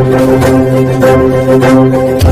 Thank you.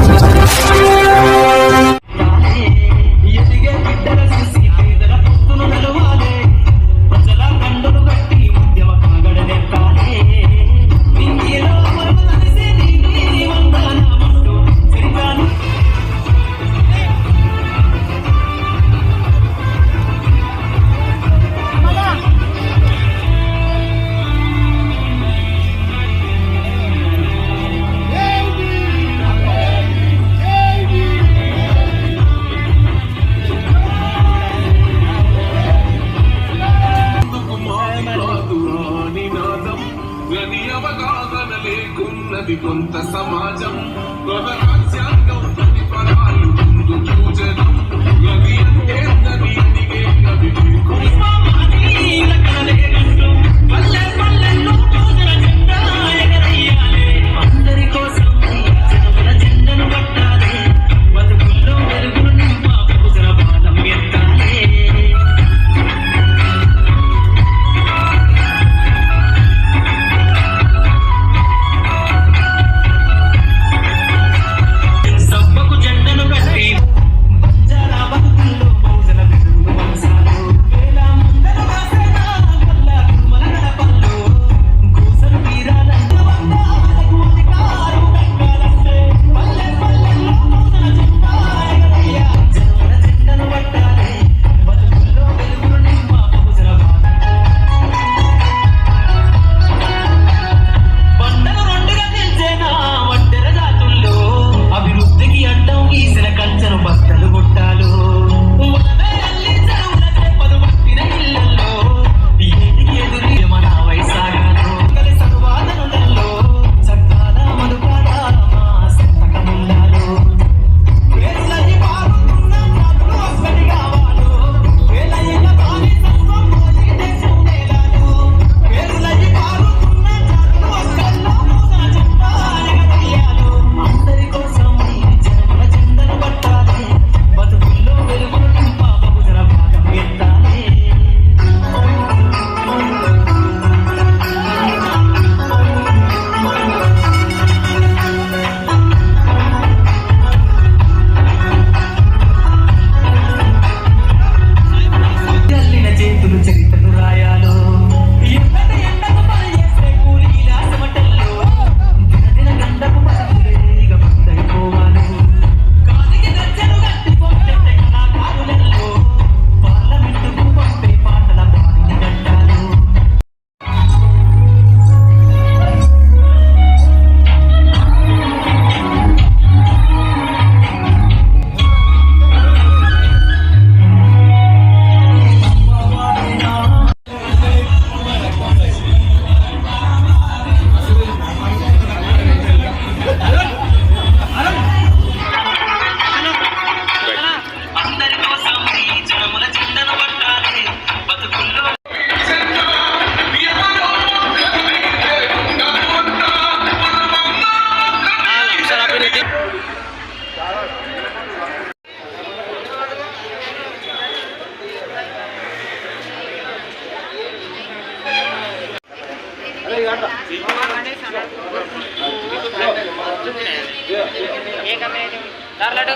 A community దారిలో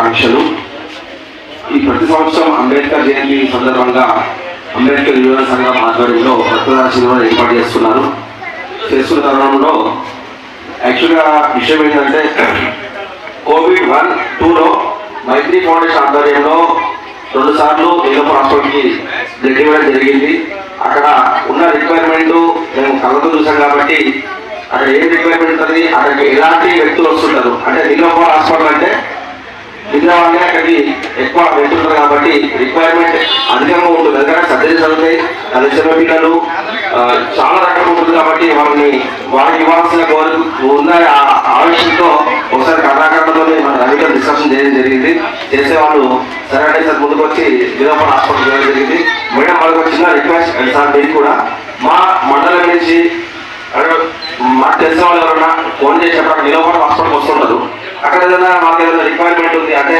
శుభాకాంక్షలు ఈ ప్రతి సంవత్సరం అంబేద్కర్ జయంతి సందర్భంగా అంబేద్కర్ యువజన సంఘం ఆధ్వర్యంలో రక్తదాన శిబిరం ఏర్పాటు చేస్తున్నారు. చేస్తున్న తరుణంలో యాక్చువల్గా విషయం ఏంటంటే కోవిడ్ వన్ టూలో మైత్రి ఫౌండేషన్ ఆధ్వర్యంలో రెండు సార్లు నీలపూర్ హాస్పిటల్కి బ్లడ్ ఇవ్వడం జరిగింది. అక్కడ ఉన్న రిక్వైర్మెంట్ మేము కళ్ళతో చూసాం కాబట్టి అక్కడ ఏం రిక్వైర్మెంట్ ఉంటుంది అక్కడికి ఎలాంటి వ్యక్తులు వస్తుంటారు? అంటే నీలపూర్ హాస్పిటల్ అంటే విజయవాడనే అక్కడికి ఎక్కువ వెళ్తుంటారు కాబట్టి రిక్వైర్మెంట్ అధికంగా ఉంటుంది. ఎందుకంటే సర్జరీ చదువుతాయి అది చిన్న పిల్లలు చాలా రకాలు ఉంటుంది కాబట్టి వాళ్ళని వాళ్ళకి ఇవ్వాల్సిన కోరిక ఉన్న ఆ- ఒకసారి కళాకారులతో మన రవిగా డిస్కషన్ చేయడం జరిగింది. చేసే వాళ్ళు సరే అంటే సార్ ముందుకు వచ్చి విజయవాడ హాస్పిటల్ చేయడం జరిగింది. మేడం వాళ్ళకి వచ్చిన రిక్వెస్ట్ సార్ మీరు కూడా మా మండలం నుంచి మాకు తెలిసిన వాళ్ళు ఎవరైనా ఫోన్ చేసి అక్కడ నిలబడి హాస్పిటల్కి వస్తుంటారు అక్కడ ఏదైనా మాకు ఏదైనా రిక్వైర్మెంట్ ఉంది అంటే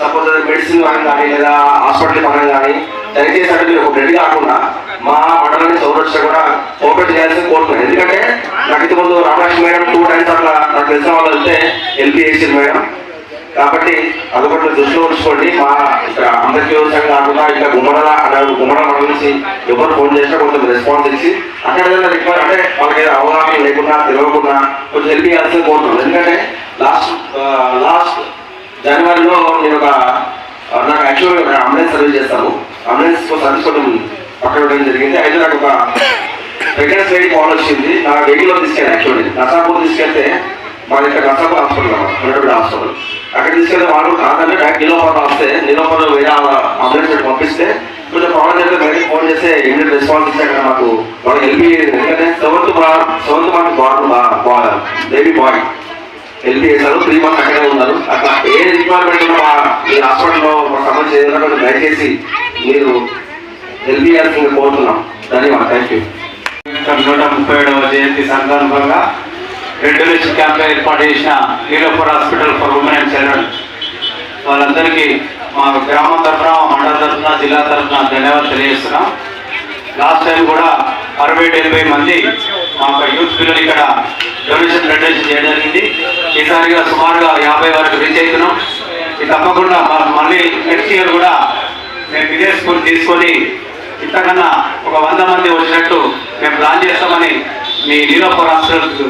సపోజ్ మెడిసిన్ పరంగా కానీ లేదా హాస్పిటల్ పరంగా కానీ దయచేసి అంటే మీరు ఒక బ్లడ్ కాకుండా మా మండలాన్ని సౌరక్ష కూడా ఓపెన్ చేయాల్సి కోరుతున్నాను ఎందుకంటే నాకు ఇంతకుముందు రామలక్ష్మి మేడం టూ టైమ్స్ అట్లా నాకు తెలిసిన వాళ్ళు వెళ్తే ఎల్పీ చేసింది మేడం. కాబట్టి అదొకటి దృష్టిలో ఉంచుకోండి. మా ఇక్కడ అందరికీ వ్యవసాయం కాకుండా ఇంకా గుమ్మడ అన్నారు గుమ్మడ మండలం నుంచి ఎవరు ఫోన్ చేసినా కొంచెం రెస్పాన్స్ ఇచ్చి అక్కడ ఏదైనా రిక్వైర్ అంటే వాళ్ళకి ఏదైనా అవగాహన లేకుండా తెలియకుండా కొంచెం హెల్ప్ చేయాల్సింది కోరుతున్నాం ఎందుకంటే లాస్ట్ లాస్ట్ జనవరిలో నేను ఒక ఆ, నాకు యాక్చువల్గా అంబులెన్స్ సర్వీస్ చేస్తాను అంబులెన్స్ సర్వీస్ కొంచెం పక్కన ఉండడం జరిగింది. అయితే నాకు ఒక ప్రెగ్నెన్స్ లేడీ కాల్ వచ్చింది. నా వెహికల్లో తీసుకెళ్ళి యాక్చువల్లీ నసాపూర్ తీసుకెళ్తే మా దగ్గర నసాపూర్ హాస్పిటల్ ఉన్నటువంటి హాస్పిటల్ అక్కడ తీసుకెళ్తే వాళ్ళు కాదంటే బ్యాక్ నిలోపర్ వస్తే నిలోపర్ వేరే అంబులెన్స్ పంపిస్తే కొంచెం ప్రాబ్లం జరిగితే బయటకు ఫోన్ చేస్తే ఇమీడియట్ రెస్పాన్స్ ఇస్తే అక్కడ మాకు వాళ్ళకి హెల్ప్ ఎందుకంటే seventh seventh month boy baby boy help చేశారు త్రీ మంత్స్ అక్కడే ఉన్నారు. అట్లా ఏ రిక్వైర్మెంట్ ఉన్నా ఈ హాస్పిటల్లో సమస్య ఏదైనా దయచేసి మీరు హెల్ప్ చేయాల్సింది కోరుతున్నాం. ధన్యవాదాలు. థ్యాంక్ యూ నూట ముప్పై ఏడవ జయంతి సందర్భంగా రెండు లక్షల క్యాంప్ ఏర్పాటు చేసిన Niloufer hospital for women and children వాళ్ళందరికీ మా గ్రామం తరఫున మండల తరఫున జిల్లా తరఫున ధన్యవాదాలు తెలియజేస్తున్నాం. లాస్ట్ టైం కూడా అరవై డెబ్బై మంది మా యొక్క యూత్ పిల్లలు ఇక్కడ డొనేషన్ డొనేషన్ చేయడం జరిగింది. ఈసారిగా సుమారుగా యాభై వరకు రీచ్ అవుతున్నాం. ఇది తప్పకుండా మళ్ళీ నెక్స్ట్ ఇయర్ కూడా మేము ఇదే స్కూల్ తీసుకొని ఇంతకన్నా ఒక వంద మంది వచ్చినట్టు మేము ప్లాన్ చేస్తామని మీ నీలోపర్ హాస్పిటల్కు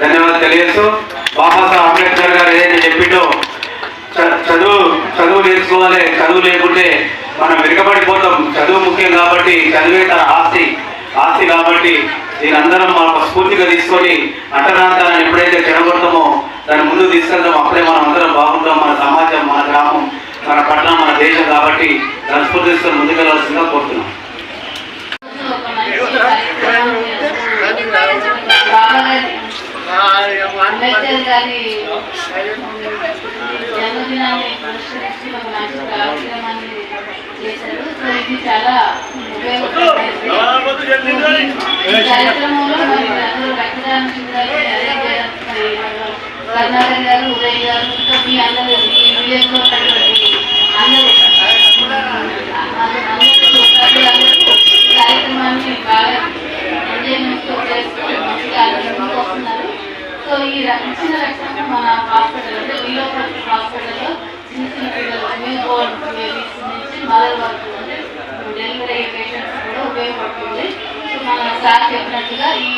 ధన్యవాదాలు తెలియజేస్తూ బాబాసాహెబ్ అంబేద్కర్ గారు ఏదైతే చెప్పిండో చదువు చదువు నేర్చుకోవాలి చదువు లేకుంటే మనం వెనుకబడిపోతాం. చదువు ముఖ్యం కాబట్టి చదివే తన ఆస్తి ఆస్తి కాబట్టి దీని అందరం మనం స్ఫూర్తిగా తీసుకొని అంటరాంతాన్ని ఎప్పుడైతే చెడగొడతామో దాన్ని ముందు తీసుకెళ్తామో అప్పుడే మనం అందరం బాగుంటాం. మన సమాజం మన గ్రామం మన పట్టణం మన దేశం కాబట్టి దాన్ని స్ఫూర్తి తీసుకొని ముందుకెళ్ళాల్సిందిగా కోరుతున్నాం. జన్మదినాన్ని పురస్కరించి ఒక మంచి కార్యక్రమాన్ని చేశారు సో ఇది చాలా ఉపయోగపడుతుంది. కార్యక్రమంలో మరి అందరూ కర్ణాటక గారు ఉదయ్ గారు ఇంకా మీ అందరూ ఈ విలేజ్ ఉన్నటువంటి అందరూ కార్యక్రమాన్ని బాగా చేస్తూ మంచిగా వస్తున్నారు సో ఈ ర- రక్షణ మన హాస్పిటల్ అంటే హాస్పిటల్లో చిన్న చిన్న పిల్లలు న్యూ బోర్న్ బేబీస్ నుంచి మదర్ వరకు అంటే డెలివరీ అయ్యే పేషెంట్స్ కూడా ఉపయోగపడుతుంది సో మన సార్ చెప్పినట్టుగా ఈ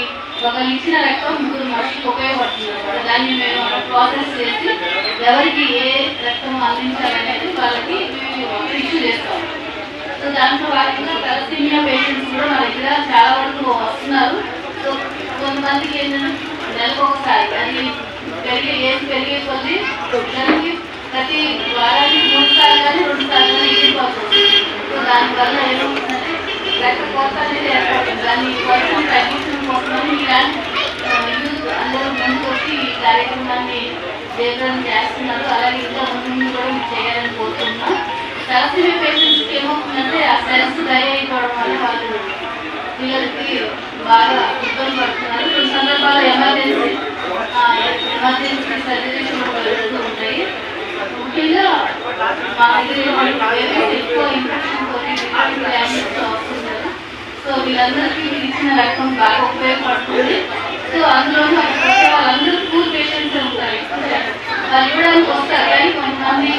ఒకరు ఇచ్చిన రక్తం ముగ్గురు మనుషులకు ఉపయోగపడుతుంది. అనమాట దాన్ని మేము ప్రాసెస్ చేసి ఎవరికి ఏ రక్తం అందించాలనేది వాళ్ళకి ఇష్యూ చేస్తాం. సో దాంట్లో భాగంగా తలసీమియా పేషెంట్స్ కూడా మన దగ్గర చాలా వరకు వస్తున్నారు. సో కొంతమందికి ఏంటంటే నెలకు ఒకసారి అది పెరిగే ఏజ్ పెరిగే కొద్దీ నెలకి ప్రతి వారానికి మూడు సార్లు కానీ రెండు సార్లు కానీ ఇవ్వకపోతుంది సో దానివల్ల ఏమవుతుందంటే కార్యక్రమాన్ని జయప్రదం చేస్తున్నారు అలాగే ఇంకా ముందు కూడా చేయాలని కోరుకుంటున్నాం తలసీమియా పేషెంట్స్కి ఏమవుతుందంటే ఆ సెల్స్ డై అయిపోవడం వల్ల వాళ్ళు పిల్లలకి బాగా ఇబ్బంది పడుతున్నారు కొన్ని సందర్భాల్లో ఎమర్జెన్సీ ఎమర్జెన్సీ సర్జరీస్ కూడా జరుగుతూ ఉంటాయి ముఖ్యంగా మా దగ్గర ఎక్కువ ఇన్ఫెక్షన్ తోటి డ్యామేజ్ వస్తున్నారు సో వీళ్ళందరికీ మీరు ఇచ్చిన రకం బాగా ఉపయోగపడుతుంది. సో అందులో వాళ్ళందరూ స్కూల్ పేషెంట్స్ ఉంటారు వాళ్ళు ఇవ్వడానికి వస్తారు కానీ కొంతమంది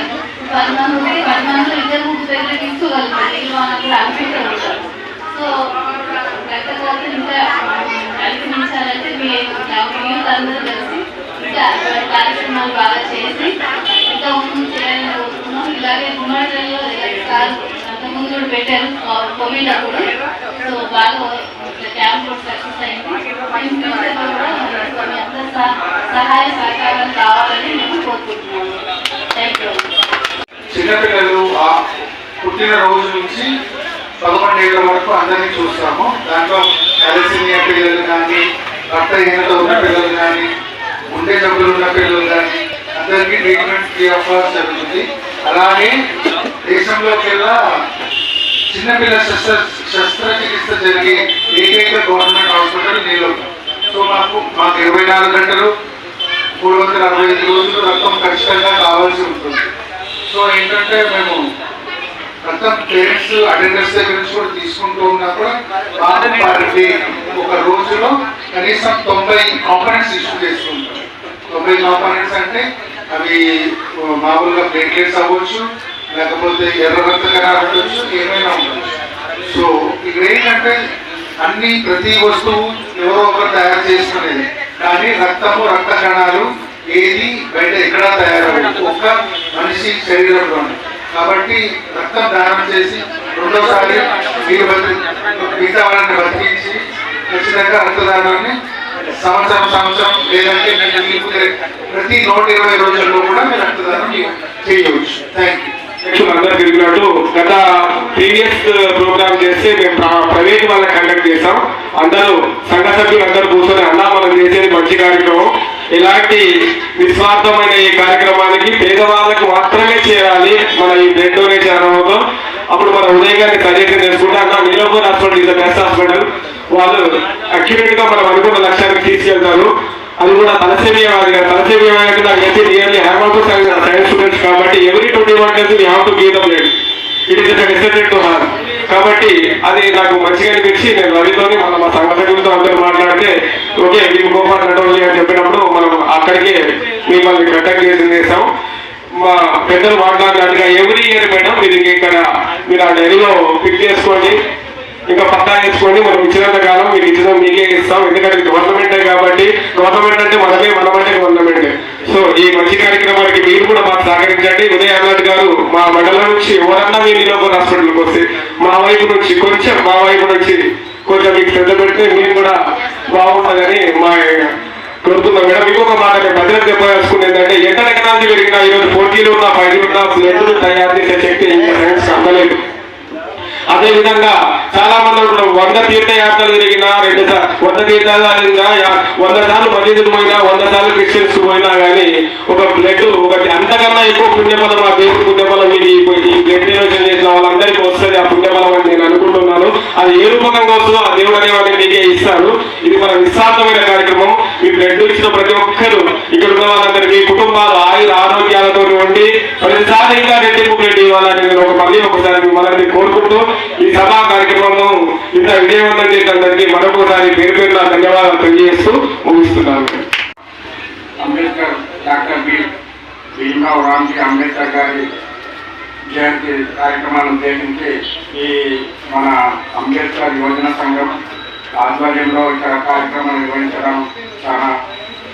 పది మంది ఉంటే పది మందిలో ఇద్దరు ముగ్గురు దగ్గర తీసుకోగలుగుతారు వీళ్ళు మనకు అనిపిస్తూ ఉంటారు. సో లేకపోతే ఇంకా కల్పించాలంటే మీ యూత్ అందరూ కలిసి ఇంకా కార్యక్రమాలు బాగా చేసి ఇంకా ముందు చేయాలని కోరుకున్నాం ఇలాగే గుమ్మడిలో సార్ కూడా పెట్టారు. కోవిడ్ కూడా. సో బాగా క్యాంప్ కూడా సక్సెస్ అయింది. కూడా సహాయ సహకారం కావాలని మేము కోరుకుంటున్నాము థ్యాంక్ యూ చిన్నపిల్లలు ఆ నుంచి పదకొండేళ్ళ వరకు అందరినీ చూస్తాము. దాంట్లో తలసిమియా పిల్లలు కానీ రక్తహీనత ఉన్న పిల్లలు కానీ గుండె జబ్బులు ఉన్న పిల్లలు కానీ అందరికీ ట్రీట్మెంట్ ఫ్రీ ఆఫ్ కాస్ట్ జరుగుతుంది. అలాగే దేశంలోకెల్లా చిన్నపిల్ల శస్త్ర శస్త్రచికిత్స జరిగే ఏకైక గవర్నమెంట్ హాస్పిటల్ నీలో సో మాకు మాకు ఇరవై నాలుగు గంటలు మూడు వందల అరవై ఐదు రోజులు రక్తం ఖచ్చితంగా కావాల్సి ఉంటుంది. సో ఏంటంటే మేము రక్తం పేరెంట్స్ అటెండర్స్ దగ్గర నుంచి కూడా తీసుకుంటూ ఉన్నా కూడా మాకు పర్ డే ఒక రోజులో కనీసం తొంభై కాంపనెంట్స్ ఇష్యూ చేస్తుంటారు తొంభై కాంపనెంట్స్ అంటే అవి మామూలుగా ప్లేట్లెట్స్ అవ్వచ్చు లేకపోతే ఎర్ర రక్త కణాలు ఉండొచ్చు ఏమైనా ఉండొచ్చు. సో ఇక్కడ ఏంటంటే అన్ని ప్రతి వస్తువు ఎవరో ఒకరు తయారు చేసుకునేది. కానీ రక్తము రక్త కణాలు ఏది బయట ఎక్కడ తయారవు ఒక్క మనిషి శరీరంలోనే. కాబట్టి రక్తం దానం చేసి రెండోసారి మీరు బతి మిగతా వాళ్ళని బతికించి ఖచ్చితంగా రక్తదానాన్ని సంవత్సరం సంవత్సరం లేదంటే ప్రతి నూట ఇరవై రోజుల్లో కూడా మీరు రక్తదానం చేయవచ్చు. థ్యాంక్ యూ అందరూ తిరిగినట్టు గత ప్రీవియస్ ప్రోగ్రామ్ uh, చేస్తే మేము ప్ర- ప్రైవేట్ వాళ్ళకి కండక్ట్ చేసాం అందరూ సంఘ సభ్యులు అందరూ కూర్చొని అన్నా మనం చేసేది మంచి కార్యక్రమం. ఇలాంటి నిస్వార్థమైన ఈ కార్యక్రమానికి పేదవాళ్ళకు మాత్రమే చేయాలి మన ఈ బ్లడ్ డొనేషన్ అనవద్దు అప్పుడు మన ఉదయం గారిని సజెషన్ చేసుకుంటే అన్న Niloufer hospital is the best hospital వాళ్ళు అక్యురేట్గా మనం అనుకున్న లక్ష్యానికి తీసుకెళ్తారు. అది కూడా తలసేమియా వాది కదా. తలసేమియా వాది నాకు తెలిసి నియర్లీ హ్యావ్ సైన్స్ స్టూడెంట్స్ కాబట్టి every twenty one days we have to give them blood it is decided to hour కాబట్టి అది నాకు మంచిగా అనిపించి నేను రవితోని మన మా సంఘ సభ్యులతో అందరూ మాట్లాడితే ఓకే మీకు గోపాల్ నడవలి అని చెప్పినప్పుడు మనం అక్కడికి మిమ్మల్ని కంటాక్ట్ చేసి చేసాం మా పెద్దలు మాట్లాడినట్టుగా ఎవ్రీ ఇయర్ మేడం మీరు ఇక్కడ మీరు ఆ డైరీలో పిక్ చేసుకోండి. ఇంకా పట్టా వేసుకోండి మనం ఇచ్చినంత కాలం మీరు ఇచ్చిన మీకే ఇస్తాం. ఎందుకంటే గవర్నమెంటే కాబట్టి గవర్నమెంట్ అంటే మనమే మనమంటే గవర్నమెంట్. సో ఈ మంచి కార్యక్రమానికి మీరు కూడా మాకు సహకరించండి. ఉదయ అన్నట్టు గారు మా మండలం నుంచి ఎవరన్నా మీరు లోపల హాస్పిటల్కి వస్తే మా వైపు నుంచి కొంచెం మా వైపు నుంచి కొంచెం మీకు శ్రద్ధ పెడితే మీరు కూడా బాగుంటుందని మా కోరుతున్నాం. మేడం ఇంకొక మాట నేను భద్రత చెప్పాల్సుకుని ఏంటంటే ఎక్కడ టెక్నాలజీ పెరిగినా ఈరోజు ఫోర్టీలు ఉన్న ఫైవ్ ఉన్న బ్లడ్ తయారు చేసే శక్తి ఇంకా సైన్స్ అందలేదు అదేవిధంగా చాలా మంది వంద తీర్థయాత్రలు తిరిగినా రెండు వంద తీర్థాలు తిరిగినా వంద సార్లు మసీదులు పోయినా వంద సార్లు క్రిస్టియన్స్ పోయినా కానీ ఒక బ్లడ్ ఒకటి అంతకన్నా ఎక్కువ పుణ్యఫలం ఆ దేవుడి పుణ్యఫలం ఇది ఈ బ్లడ్ డొనేషన్ చేసిన వాళ్ళందరికీ వస్తుంది ఆ పుణ్యఫలం అని నేను అనుకుంటున్నాను అది ఏ రూపకంగా వస్తుందో ఆ దేవుడు అనేవాడికి మీకే ఇస్తాడు. ఇది మన నిస్సార్థమైన కార్యక్రమం. ఈ బ్లడ్ ఇచ్చిన ప్రతి ఒక్కరు ఇక్కడ ఉన్న వాళ్ళందరికీ కుటుంబాలు ఆయుర ఆరోగ్యాలతో ఉండి ప్రతిసారి ఇంకా రెట్టింపు బ్లడ్ ఇవ్వాలని నేను ఒక మళ్ళీ ఒకసారి మిమ్మల్ని కోరుకుంటూ ఈ సభా కార్యక్రమం ఇంత విజయవంతం చేసినందరికీ మరొకసారి పేరు పేరున ధన్యవాదాలు తెలియజేస్తూ ముగిస్తున్నాను. Ambedkar doctor B. Bhimarao Ramji Ambedkar గారి జయంతి కార్యక్రమాన్ని ఉద్దేశించి ఈ మన అంబేద్కర్ యువజన సంఘం ఆధ్వర్యంలో ఇక్కడ కార్యక్రమాన్ని నిర్వహించడం చాలా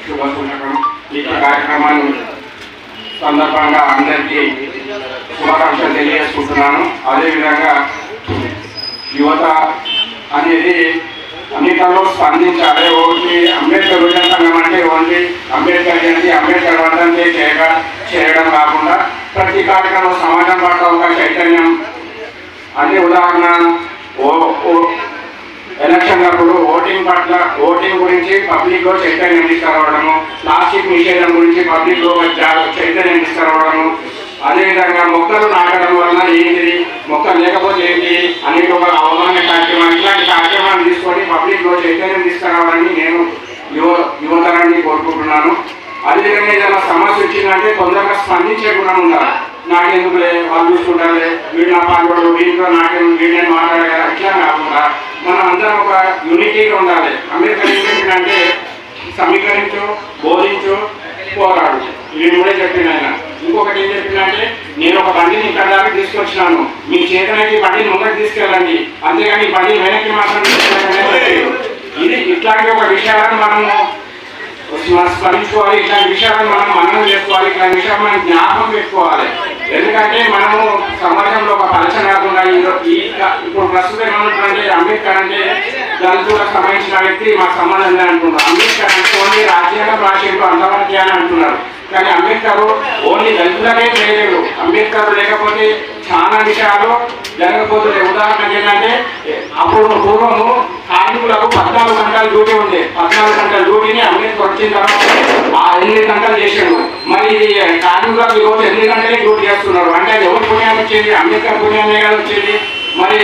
శుభ సూచకం. ఈ కార్యక్రమాన్ని సందర్భంగా అందరికీ శుభాకాంక్షలు తెలియజేసుకుంటున్నాను. అదేవిధంగా యువత అనేది అన్నిటిలో స్పందించాలి. ఓన్లీ అంబేద్కర్ యువజన సంఘం అంటే ఓన్లీ అంబేద్కర్ జయంతి అంబేద్కర్ వర్ధంతి చేయడం కాకుండా ప్రతి కార్యక్రమం సమాజం పట్ల ఒక చైతన్యం. అదే ఉదాహరణ ఓ ఓ- ఎలక్షన్ అప్పుడు ఓటింగ్ పట్ల ఓటింగ్ గురించి పబ్లిక్లో చైతన్యం తీసుకురావడము ప్లాస్టిక్ నిషేధం గురించి పబ్లిక్లో చైతన్యం తీసుకురావడము అదేవిధంగా మొక్కలు నాటడం వలన ఏంటిది మొక్కలు లేకపోతే ఏంటి అనేక ఒక అవగాహన కార్యక్రమం ఇట్లాంటి కార్యక్రమాన్ని తీసుకొని పబ్లిక్లో చైతన్యం తీసుకురావాలని నేను యువ యువతరాన్ని కోరుకుంటున్నాను అదేవిధంగా ఏదైనా అంటే తొందరగా స్పందించే గుణం ఉండాలి. నాకెందుకులే? వాళ్ళు చూసుకుంటారులే. వీడు నా పాల్గొడు వీటిలో నాకేం వీడిని మాట్లాడగల ఇట్లా కాకుండా మనం అందరం ఒక యూనిటీగా ఉండాలి. అమెరికా ఏంటంటే సమీకరించు బోధించు పోరాడు. ఇవి కూడా చెప్పిన ఆయన. ఇంకొకటి ఏం చెప్పిందంటే నేను ఒక బండిని ఇక్కడ దాకా తీసుకొచ్చినాను. మీ చేతనైతే ఈ బండిని ముందరికి తీసుకెళ్ళండి. అంతేగాని ఈ బండిని వెనక్కి మాత్రం ఇది ఇట్లాంటి ఒక విషయాలను మనము మనం స్మరించుకోవాలి. ఇట్లాంటి విషయాలను మనం మననం చేసుకోవాలి. ఇట్లాంటి విషయాలు మనం జ్ఞాపకం పెట్టుకోవాలి. ఎందుకంటే మనము సమాజంలో ఒక పలచ కాకుండా ఈ- ఇప్పుడు ప్రస్తుతం ఏమంటున్నారంటే అంబేద్కర్ అంటే దళితులకు సంబంధించిన వ్యక్తి మా సంబంధం లేదు అంటున్నారు. అంబేద్కర్ అంటే ఓన్లీ రాజ్యాంగం రాసేందుకు అని అంటున్నారు. కానీ అంబేద్కర్ ఓన్లీ దళితులనే చేయలేదు అంబేద్కర్ లేకపోతే చాలా విషయాలు జరగబోతున్నాయి ఉదాహరణకి ఏంటంటే అప్పుడు పూర్వము కార్మికులకు పద్నాలుగు గంటల డ్యూటీ ఉండే. పద్నాలుగు గంటల డ్యూటీని అంబేద్కర్ వచ్చిన తర్వాత ఆ ఎనిమిది గంటలు చేసాడు. మరి ఇది కార్మికులకు ఈరోజు ఎనిమిది గంటలే డ్యూటీ చేస్తున్నారు. అంటే అది ఎవరు పుణ్యాన్ని వచ్చేది? అంబేద్కర్ పుణ్యాన్ని వచ్చేది. మరి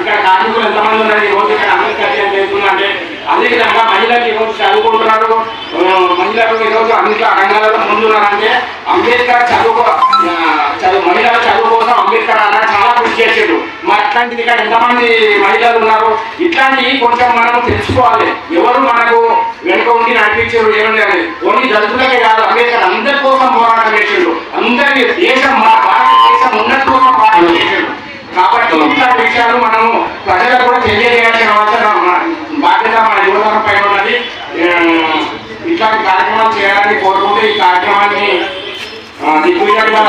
ఇక్కడ కార్మికులు ఎంతమంది ఉన్నారు? ఈ ఇక్కడ అంబేద్కర్ చేస్తుందంటే అదేవిధంగా మహిళలు ఈరోజు చదువుకుంటున్నారు మహిళలు ఈరోజు రోజు అన్ని రంగాలలో ముందున్నారంటే అంబేద్కర్ చదువు చదువు మహిళల చదువు కోసం అంబేద్కర్ అన్న చాలా కృషి చేసాడు. మరి అట్లాంటిది ఇక్కడ ఎంతమంది మహిళలు ఉన్నారు? ఇట్లాంటివి కొంచెం మనం తెలుసుకోవాలి. ఎవరు మనకు వెనుక ఉండి నడిపించారు ఏమండి అని. ఓన్లీ దళితులకే కాదు అంబేద్కర్ అందరి కోసం పోరాటం చేసిండు. అందరి దేశం మన భారతదేశం ఉన్నట్టు కోసం పోరాటం చేసిండు. కాబట్టి ఇట్లాంటి విషయాలు మనము ప్రజలకు కూడా తెలియజేయాల్సిన అవసరం మన- బాధ్యత మన యువతరం పైన ఉన్నది ఆ, ఇట్లాంటి కార్యక్రమాలు చేయాలని కోరుకుంటూ ఈ కార్యక్రమాన్ని ఆ, దిగ్విజయంగా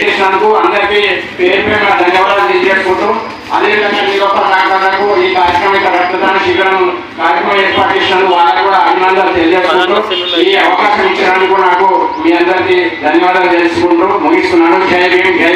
చేసినందుకు అందరికీ పేరు పేరు ధన్యవాదాలు తెలియజేసుకుంటూ అదేవిధంగా నీరొక్క నాయకులకు ఈ కార్యక్రమం ఇక్కడ రక్తదాన శిబిరం కార్యక్రమం ఏర్పాటు చేసినందుకు వాళ్ళకు కూడా అభినందనలు తెలియజేసుకుంటూ ఈ అవకాశం ఇచ్చినందుకు నాకు మీ అందరికీ ధన్యవాదాలు తెలుసుకుంటూ ముగిస్తున్నాను. జై భీమ్ జై